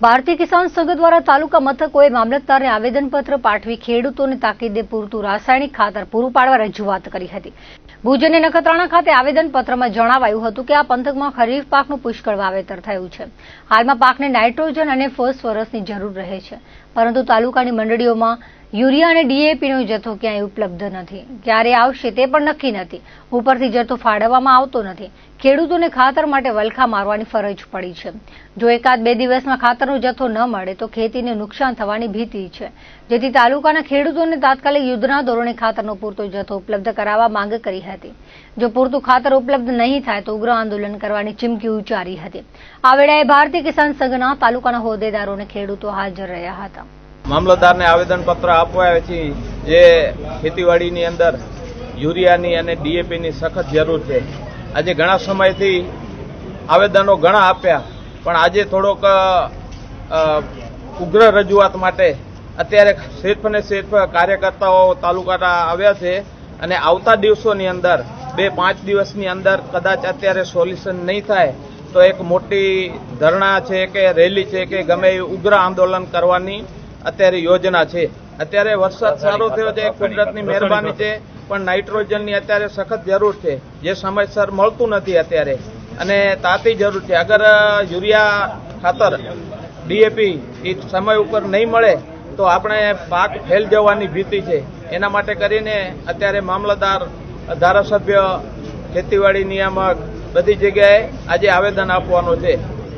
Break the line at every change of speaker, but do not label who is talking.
ભારતીય કિસાન સંઘ દ્વારા તાલુકા મથકોએ મામલતદારને આવેદનપત્ર પાઠવી ખેડૂતોને તાકીદે પૂરતું રાસાયણિક ખાતર પૂરું પાડવા રજૂઆત કરી હતી. ભુજ અને નખત્રાણા ખાતે આવેદનપત્રમાં જણાવાયું હતું કે આ પંથકમાં ખરીફ પાકનું પુષ્કળ વાવેતર થયું છે. હાલમાં પાકને નાઇટ્રોજન અને ફોસ્ફરસની જરૂર રહે છે. પરંતુ તાલુકાની મંડળીઓમાં યુરિયા અને ડીએપીનો જથ્થો ક્યાંય ઉપલબ્ધ નથી. ક્યારે આવશે તે પણ નક્કી નથી. ઉપરથી જથ્થો ફાળવવામાં આવતો નથી. ખેડૂતોને ખાતર માટે વલખા મારવાની ફરજ પડી છે. જો એકાદ બે દિવસમાં ખાતરનો જથ્થો ન મળે, તો ખેતીને નુકસાન થવાની ભીતિ છે. જેથી તાલુકાના ખેડૂતોને તાત્કાલિક યુદ્ધના ધોરણે ખાતરનો પૂરતો જથ્થો ઉપલબ્ધ કરાવવા માંગ કરી હતી. જો પૂરતું ખાતર ઉપલબ્ધ નહીં થાય, તો ઉગ્ર આંદોલન કરવાની ચીમકી ઉચ્ચારી હતી. આ વેળાએ ભારતીય કિસાન સંઘના તાલુકાના હોદ્દેદારોને ખેડૂતો હાજર રહ્યા હતા.
મામલતદારને આવેદનપત્ર આપવા આવે છે જે ખેતીવાડીની અંદર યુરિયાની અને ડીએપીની સખત જરૂર છે. આજે ઘણા સમયથી આવેદનો ઘણા આપ્યા, પણ આજે થોડોક ઉગ્ર રજૂઆત માટે અત્યારે સિર્ફ અને સિર્ફ કાર્યકર્તાઓ તાલુકાના આવ્યા છે અને આવતા દિવસોની અંદર, બે પાંચ દિવસની અંદર કદાચ અત્યારે સોલ્યુશન નહીં થાય, તો એક મોટી ધરણા છે કે રેલી છે કે ગમે ઉગ્ર આંદોલન કરવાની અત્યારે યોજના છે. અત્યારે વરસાદ સારો થયો છે કુદરતની મહેરબાની છે પણ નાઇટ્રોજનની અત્યારે સખત જરૂર છે. જે સમયસર મળતું નથી અત્યારે. અને તાતી જરૂર છે. અગર યુરિયા ખાતર ડીએપી એ સમય ઉપર નહીં મળે તો આપણે પાક ફેલ જવાની ભીતિ છે. એના માટે કરીને અત્યારે મામલતદાર ધારાસભ્ય ખેતીવાડી નિયામક બધી જગ્યાએ આજે આવેદન આપવાનું છે.